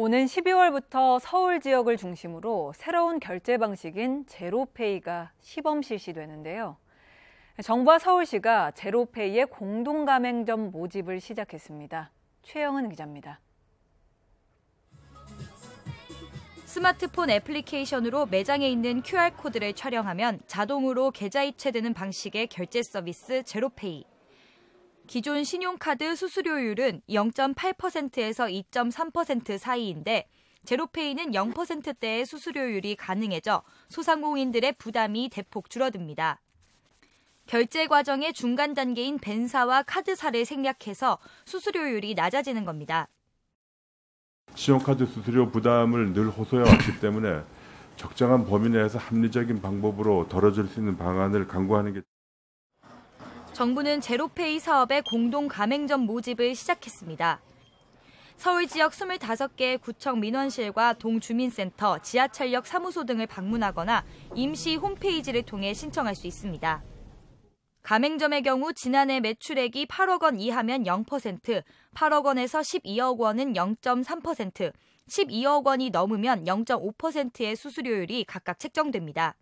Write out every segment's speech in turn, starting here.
오는 12월부터 서울 지역을 중심으로 새로운 결제 방식인 제로페이가 시범 실시되는데요. 정부와 서울시가 제로페이의 공동 가맹점 모집을 시작했습니다. 최영은 기자입니다. 스마트폰 애플리케이션으로 매장에 있는 QR코드를 촬영하면 자동으로 계좌 이체되는 방식의 결제 서비스 제로페이. 기존 신용카드 수수료율은 0.8%에서 2.3% 사이인데 제로페이는 0%대의 수수료율이 가능해져 소상공인들의 부담이 대폭 줄어듭니다. 결제 과정의 중간 단계인 벤사와 카드사를 생략해서 수수료율이 낮아지는 겁니다. 신용카드 수수료 부담을 늘 호소해 왔기 때문에 적정한 범위 내에서 합리적인 방법으로 덜어줄 수 있는 방안을 강구하는 게 정부는 제로페이 사업의 공동 가맹점 모집을 시작했습니다. 서울 지역 25개 구청 민원실과 동주민센터, 지하철역 사무소 등을 방문하거나 임시 홈페이지를 통해 신청할 수 있습니다. 가맹점의 경우 지난해 매출액이 8억 원 이하면 0%, 8억 원에서 12억 원은 0.3%, 12억 원이 넘으면 0.5%의 수수료율이 각각 책정됩니다.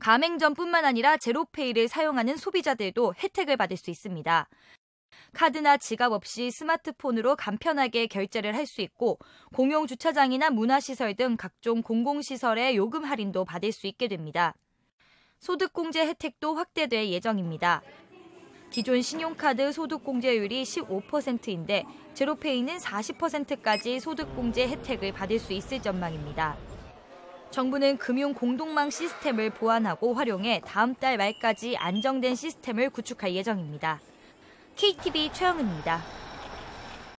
가맹점뿐만 아니라 제로페이를 사용하는 소비자들도 혜택을 받을 수 있습니다. 카드나 지갑 없이 스마트폰으로 간편하게 결제를 할 수 있고 공용 주차장이나 문화시설 등 각종 공공시설의 요금 할인도 받을 수 있게 됩니다. 소득공제 혜택도 확대될 예정입니다. 기존 신용카드 소득공제율이 15%인데 제로페이는 40%까지 소득공제 혜택을 받을 수 있을 전망입니다. 정부는 금융 공동망 시스템을 보완하고 활용해 다음 달 말까지 안정된 시스템을 구축할 예정입니다. KTV 최영은입니다.